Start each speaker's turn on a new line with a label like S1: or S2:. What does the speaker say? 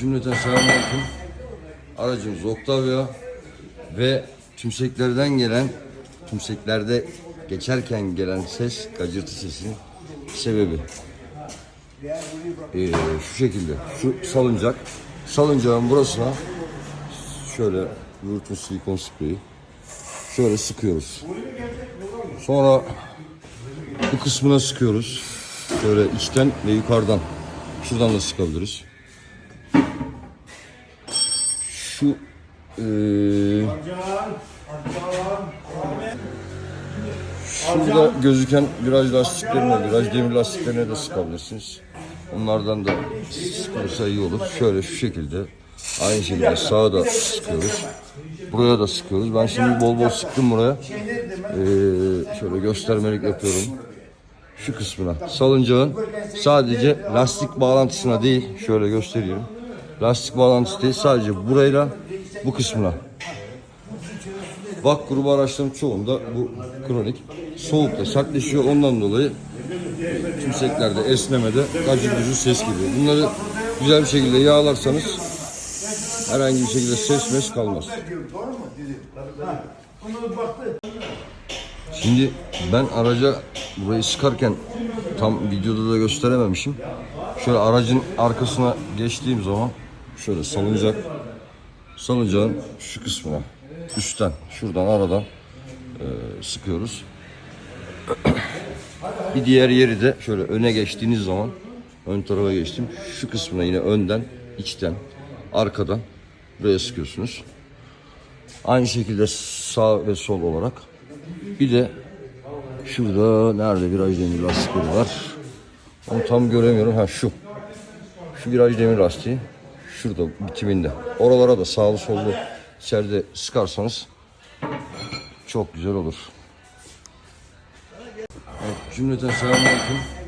S1: Cümleten selamünaleyküm. Aracımız Octavia ve tümseklerden gelen, tümseklerde geçerken gelen ses, gacırtı sesinin sebebi. Ee, şu şekilde, şu salıncak, salıncağın burasına şöyle Vurtun silikon spreyi şöyle sıkıyoruz. Sonra bu kısmına sıkıyoruz. Şöyle içten ve yukarıdan. Şuradan da sıkabiliriz. Şu eee şurada gözüken viraj lastiklerine, viraj demir lastiklerine de sıkabilirsiniz. Onlardan da sıkılırsa iyi olur. Şöyle şu şekilde. Aynı şekilde sağa da sıkıyoruz. Buraya da sıkıyoruz. Ben şimdi bol bol sıktım buraya. Eee, şöyle göstermelik yapıyorum şu kısmına salıncağın sadece lastik bağlantısına değil şöyle göstereyim lastik bağlantısı değil sadece burayla bu kısmına. Vak grubu araçların çoğunda bu kronik soğukta sertleşiyor. Ondan dolayı tümseklerde esnemede gacır gücü ses geliyor bunları güzel bir şekilde yağlarsanız herhangi bir şekilde ses mes kalmaz. Şimdi ben araca burayı sıkarken tam videoda da gösterememişim. Şöyle aracın arkasına geçtiğim zaman şöyle salıncak salıncağın şu kısmına üstten şuradan aradan e, sıkıyoruz. Bir diğer yeri de şöyle öne geçtiğiniz zaman ön tarafa geçtim. Şu kısmına yine önden, içten, arkadan buraya sıkıyorsunuz. Aynı şekilde sağ ve sol olarak. Bir de şurada nerede viraj demir lastikleri var. Onu tam göremiyorum. Ha şu. Şu viraj demir lastiği. Şurada bitiminde. Oralara da sağlı sollu içeride sıkarsanız çok güzel olur. Evet, cümleten selamünaleyküm.